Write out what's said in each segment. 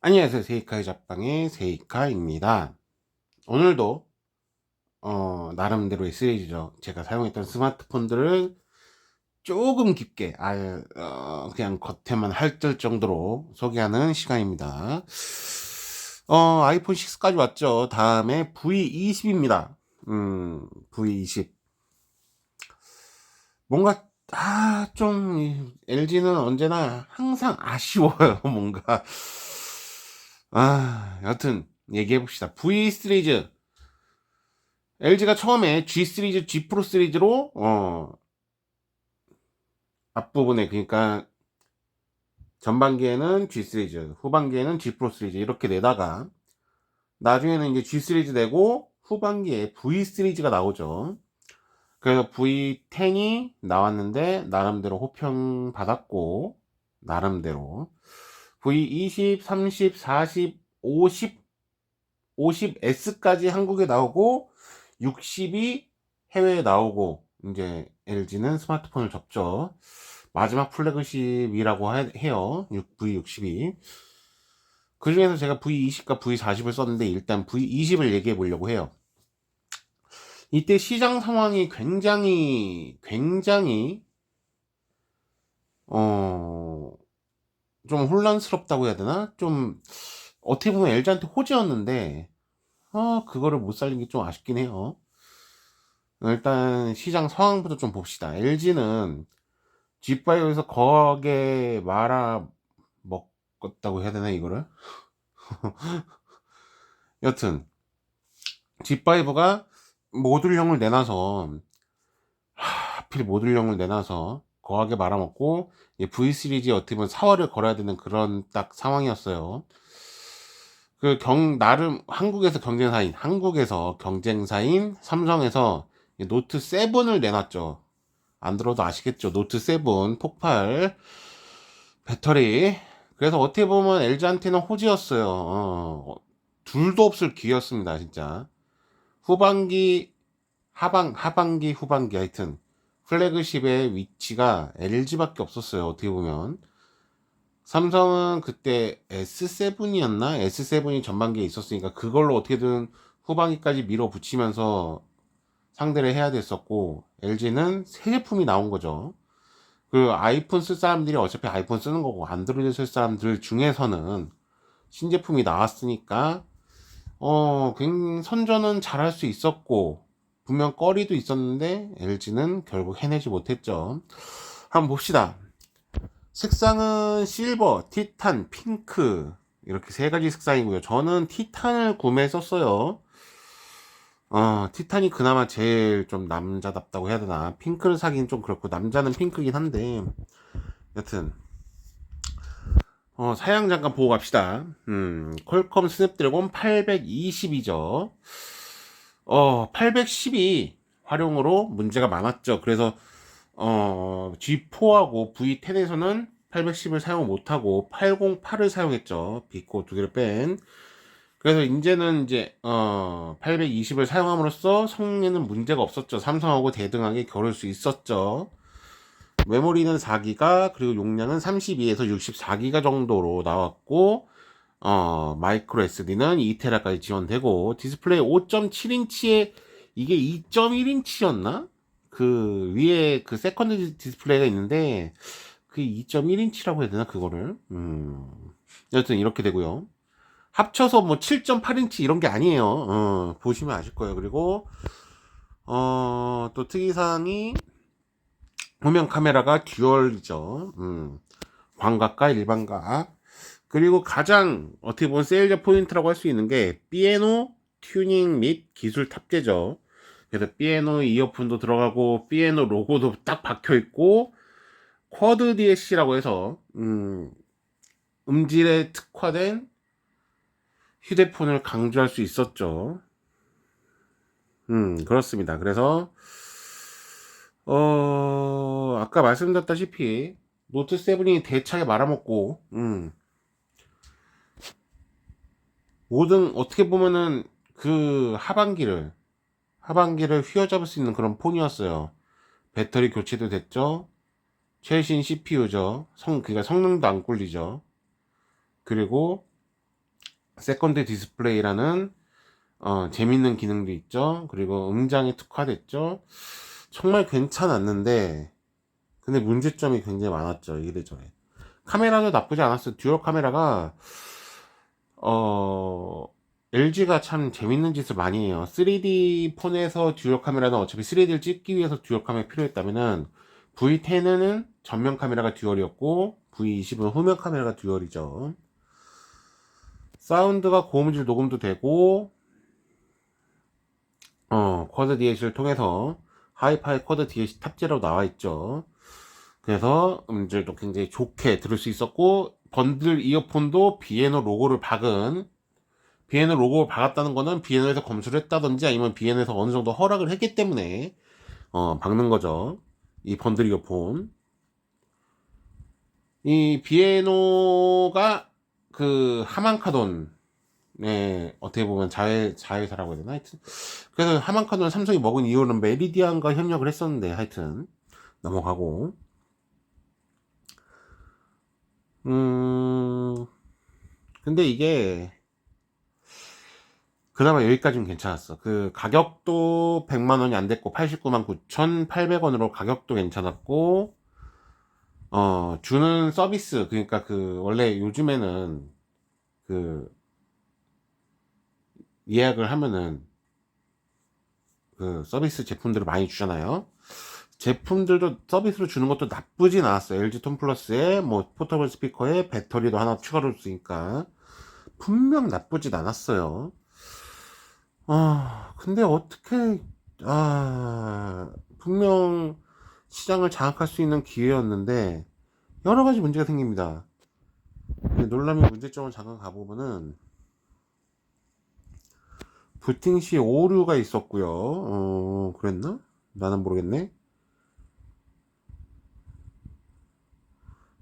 안녕하세요. 세이카의 잡방의 세이카입니다. 오늘도 어, 나름대로의 시리즈죠. 제가 사용했던 스마트폰들을 조금 깊게 아예 어, 그냥 겉에만 할뜰 정도로 소개하는 시간입니다. 어, 아이폰 6까지 왔죠. 다음에 V20입니다. 음, V20. 뭔가 아, 좀 LG는 언제나 항상 아쉬워요. 뭔가 아, 여튼 얘기해 봅시다. V 시리즈 LG가 처음에 G 시리즈, G 프로 시리즈로 어 앞부분에 그러니까 전반기에는 G 시리즈, 후반기에는 G 프로 시리즈 이렇게 내다가 나중에는 이제 G 시리즈 내고 후반기에 V 시리즈가 나오죠. 그래서 V10이 나왔는데 나름대로 호평 받았고 나름대로 V20, 30, 40, 50, 50S까지 한국에 나오고 60이 해외에 나오고 이제 LG는 스마트폰을 접죠. 마지막 플래그십이라고 하- 해요. V60이. 그 중에서 제가 V20과 V40을 썼는데 일단 V20을 얘기해 보려고 해요. 이때 시장 상황이 굉장히 굉장히 어, 좀 혼란스럽다고 해야 되나? 좀 어떻게 보면 LG한테 호재였는데 아, 그거를 못 살린 게 좀 아쉽긴 해요. 일단 시장 상황부터 좀 봅시다. LG는 G5에서 거하게 말아 먹었다고 해야 되나 이거를? 여튼 G5가 모듈형을 내놔서 하, 하필 모듈형을 내놔서 거하게 말아먹고 V 시리즈에 어떻게 보면 사활을 걸어야 되는 그런 딱 상황이었어요. 그 경 나름 한국에서 경쟁사인 한국에서 경쟁사인 삼성에서 이 노트 7을 내놨죠. 안 들어도 아시겠죠. 노트 7 폭발 배터리. 그래서 어떻게 보면 LG한테는 호재였어요. 어, 둘도 없을 기회였습니다, 진짜. 후반기 하반 하반기 후반기 하여튼 플래그십의 위치가 LG밖에 없었어요. 어떻게 보면 삼성은 그때 S7이었나? S7이 전반기에 있었으니까 그걸로 어떻게든 후반기까지 밀어붙이면서 상대를 해야 됐었고 LG는 새 제품이 나온 거죠. 그 아이폰 쓸 사람들이 어차피 아이폰 쓰는 거고 안드로이드 쓸 사람들 중에서는 신제품이 나왔으니까 어, 선전은 잘할 수 있었고 분명 꺼리도 있었는데 LG는 결국 해내지 못했죠. 한번 봅시다. 색상은 실버, 티탄, 핑크 이렇게 세 가지 색상이고요. 저는 티탄을 구매했었어요. 어, 티탄이 그나마 제일 좀 남자답다고 해야 되나. 핑크를 사긴 좀 그렇고 남자는 핑크긴 한데 여튼 어, 사양 잠깐 보고 갑시다. 음, 퀄컴 스냅드래곤 820이죠. 어, 810이 활용으로 문제가 많았죠. 그래서 어, G4하고 V10에서는 810을 사용 못하고 808을 사용했죠. 비코 두 개를 뺀. 그래서 이제는 이제 어, 820을 사용함으로써 성능에는 문제가 없었죠. 삼성하고 대등하게 겨룰 수 있었죠. 메모리는 4기가 그리고 용량은 32에서 64기가 정도로 나왔고 어, 마이크로 SD는 2테라까지 지원되고 디스플레이 5.7인치에 이게 2.1인치였나? 그 위에 그 세컨드 디스플레이가 있는데 그 2.1인치라고 해야 되나 그거를 음. 여튼 이렇게 되고요. 합쳐서 뭐 7.8인치 이런 게 아니에요. 어, 보시면 아실 거예요. 그리고 어, 또 특이사항이 후면 카메라가 듀얼이죠. 음, 광각과 일반각. 그리고 가장 어떻게 보면 세일즈 포인트라고 할 수 있는 게 피에노 튜닝 및 기술 탑재죠. 그래서 피에노 이어폰도 들어가고 피에노 로고도 딱 박혀 있고 쿼드 DSC라고 해서 음, 음질에 특화된 휴대폰을 강조할 수 있었죠. 음, 그렇습니다. 그래서 어, 아까 말씀드렸다시피 노트 7이 대차게 말아먹고 음, 모든 어떻게 보면은 그 하반기를 하반기를 휘어잡을 수 있는 그런 폰이었어요. 배터리 교체도 됐죠. 최신 CPU죠. 성 그러니까 성능도 안 꿀리죠. 그리고 세컨드 디스플레이라는 어, 재밌는 기능도 있죠. 그리고 음장이 특화됐죠. 정말 괜찮았는데 근데 문제점이 굉장히 많았죠. 이래저래. 카메라도 나쁘지 않았어요. 듀얼 카메라가 어 LG가 참 재밌는 짓을 많이 해요. 3D 폰에서 듀얼 카메라는 어차피 3D를 찍기 위해서 듀얼 카메라 필요했다면은 V10은 전면 카메라가 듀얼이었고 V20은 후면 카메라가 듀얼이죠. 사운드가 고음질 녹음도 되고 어 쿼드 DAC를 통해서 하이파이 쿼드 DAC 탑재로 나와 있죠. 그래서 음질도 굉장히 좋게 들을 수 있었고 번들 이어폰도 비에노 로고를 박은 비에노 로고를 박았다는 거는 비에노에서 검수를 했다든지 아니면 비에노에서 어느 정도 허락을 했기 때문에 어 박는 거죠. 이 번들 이어폰. 이 비에노가 그 하만카돈 네, 어떻게 보면 자회, 자회사라고 해야 되나? 하여튼. 그래서 하만카돈 삼성이 먹은 이유는 메리디안과 협력을 했었는데, 하여튼. 넘어가고. 음, 근데 이게, 그나마 여기까지는 괜찮았어. 그 가격도 100만 원이 안 됐고 89만 9,800원으로 가격도 괜찮았고 어 주는 서비스 그러니까 그 원래 요즘에는 그 예약을 하면은 그 서비스 제품들을 많이 주잖아요. 제품들도 서비스로 주는 것도 나쁘진 않았어요. LG 톤 플러스에 뭐 포터블 스피커에 배터리도 하나 추가로 줬으니까 분명 나쁘진 않았어요. 아, 근데 어떻게, 아, 분명 시장을 장악할 수 있는 기회였는데, 여러 가지 문제가 생깁니다. 놀라면 문제점을 잠깐 가보면은, 부팅 시 오류가 있었고요. 어, 그랬나? 나는 모르겠네.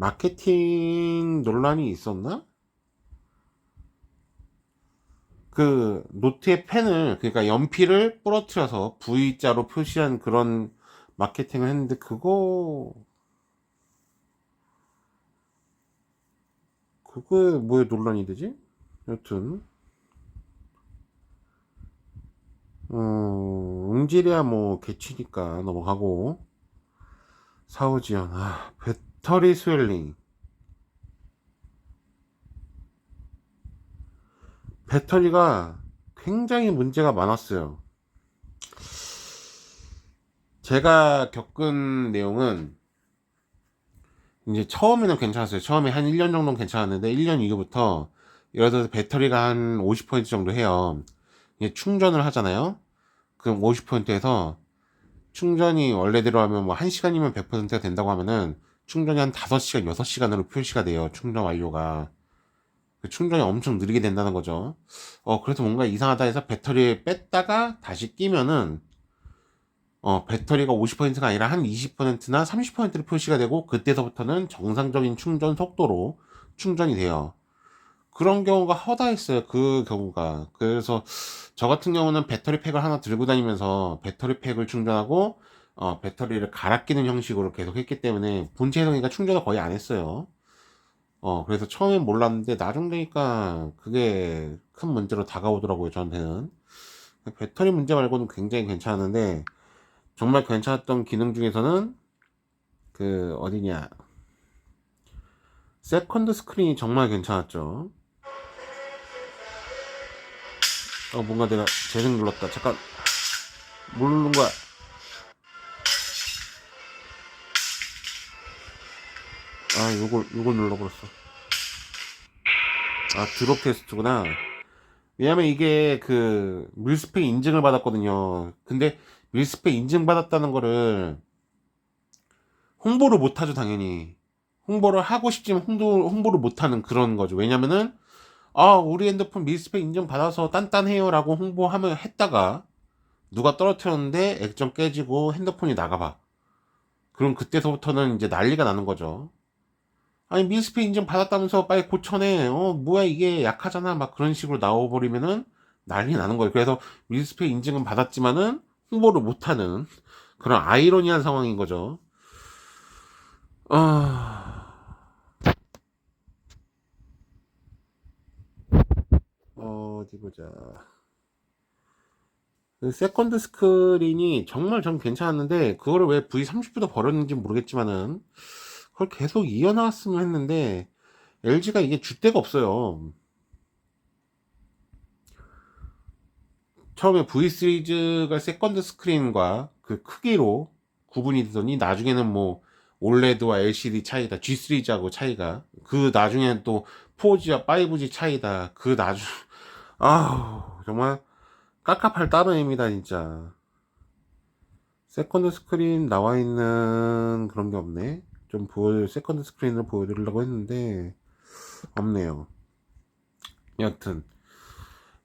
마케팅 논란이 있었나? 그 노트의 펜을 그러니까 연필을 부러뜨려서 V자로 표시한 그런 마케팅을 했는데 그거 그거에 뭐에 논란이 되지? 여튼 어, 음질이야 뭐 개치니까 넘어가고 사우지연 아 배 터리 스웰링 배터리가 굉장히 문제가 많았어요. 제가 겪은 내용은 이제 처음에는 괜찮았어요. 처음에 한 1년 정도는 괜찮았는데 1년 이후부터 예를 들어서 배터리가 한 50% 정도 해요. 이게 충전을 하잖아요. 그럼 50%에서 충전이 원래대로 하면 뭐 1시간이면 100%가 된다고 하면은 충전이 한 5시간, 6시간으로 표시가 돼요. 충전 완료가. 그 충전이 엄청 느리게 된다는 거죠. 어, 그래서 뭔가 이상하다 해서 배터리에 뺐다가 다시 끼면은, 어, 배터리가 50%가 아니라 한 20%나 30%로 표시가 되고, 그때서부터는 정상적인 충전 속도로 충전이 돼요. 그런 경우가 허다했어요. 그 경우가. 그래서 저 같은 경우는 배터리 팩을 하나 들고 다니면서 배터리 팩을 충전하고, 어, 배터리를 갈아 끼는 형식으로 계속 했기 때문에 본체 해동이가 충전을 거의 안 했어요. 어, 그래서 처음엔 몰랐는데, 나중 되니까 그게 큰 문제로 다가오더라고요, 저한테는. 배터리 문제 말고는 굉장히 괜찮았는데, 정말 괜찮았던 기능 중에서는, 그, 어디냐. 세컨드 스크린이 정말 괜찮았죠. 어, 뭔가 내가 재생 눌렀다. 잠깐. 뭘 누른 거야? 아, 요걸, 요걸 눌러버렸어. 아, 드롭 테스트구나. 왜냐면 이게 그, 밀스펙 인증을 받았거든요. 근데 밀스펙 인증 받았다는 거를 홍보를 못하죠, 당연히. 홍보를 하고 싶지만 홍보, 홍보를 못하는 그런 거죠. 왜냐면은, 아, 우리 핸드폰 밀스펙 인증 받아서 단단해요 라고 홍보하면 했다가, 누가 떨어뜨렸는데 액정 깨지고 핸드폰이 나가봐. 그럼 그때서부터는 이제 난리가 나는 거죠. 아니 밀스펙 인증 받았다면서 빨리 고쳐내. 어 뭐야 이게 약하잖아. 막 그런 식으로 나와버리면은 난리 나는 거예요. 그래서 밀스펙 인증은 받았지만은 홍보를 못하는 그런 아이러니한 상황인 거죠. 아. 어디 보자. 그 세컨드 스크린이 정말 전 괜찮았는데 그거를 왜 V30보다 버렸는지 모르겠지만은 그걸 계속 이어나왔으면 했는데 LG가 이게 줏대가 없어요. 처음에 V 시리즈가 세컨드 스크린과 그 크기로 구분이 되더니 나중에는 뭐 올레드와 LCD 차이다. G 시리즈하고 차이가 그 나중에는 또 4G와 5G 차이다. 그 나중 아우 정말 깝깝할 따름입니다 진짜. 세컨드 스크린 나와 있는 그런 게 없네. 좀 보여 세컨드 스크린을 보여드리려고 했는데 없네요. 여튼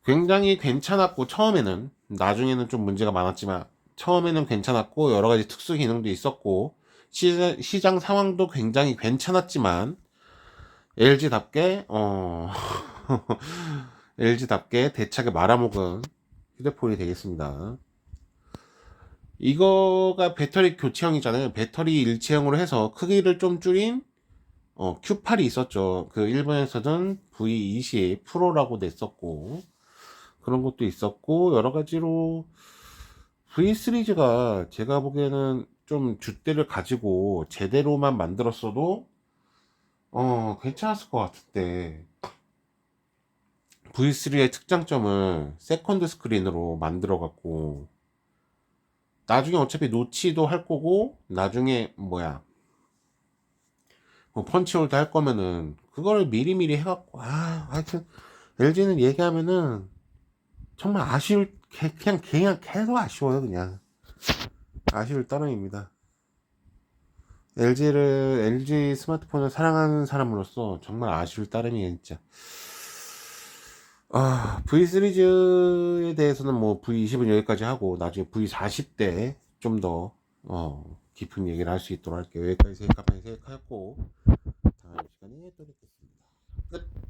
굉장히 괜찮았고 처음에는 나중에는 좀 문제가 많았지만 처음에는 괜찮았고 여러 가지 특수 기능도 있었고 시장, 시장 상황도 굉장히 괜찮았지만 LG답게 어 LG답게 대차게 말아먹은 휴대폰이 되겠습니다. 이거가 배터리 교체형이잖아요. 배터리 일체형으로 해서 크기를 좀 줄인 어, Q8이 있었죠. 그 일본에서는 V20 프로라고 냈었고 그런 것도 있었고 여러 가지로 V 시리즈가 제가 보기에는 좀 줏대를 가지고 제대로만 만들었어도 어 괜찮았을 것 같은데 V3의 특장점을 세컨드 스크린으로 만들어 갖고 나중에 어차피 노치도 할 거고 나중에 뭐야 뭐 펀치홀도 할 거면은 그거를 미리미리 해갖고 아 하여튼 LG는 얘기하면은 정말 아쉬울 개- 그냥 그냥 계속 아쉬워요 그냥. 아쉬울 따름입니다. LG를 LG 스마트폰을 사랑하는 사람으로서 정말 아쉬울 따름이에요 진짜 아, V 시리즈에 대해서는 뭐 V20은 여기까지 하고 나중에 V40 때 좀 더 어, 깊은 얘기를 할 수 있도록 할게요. 여기까지 생각하면 생각하고 다음 시간에 또 뵙겠습니다. 끝.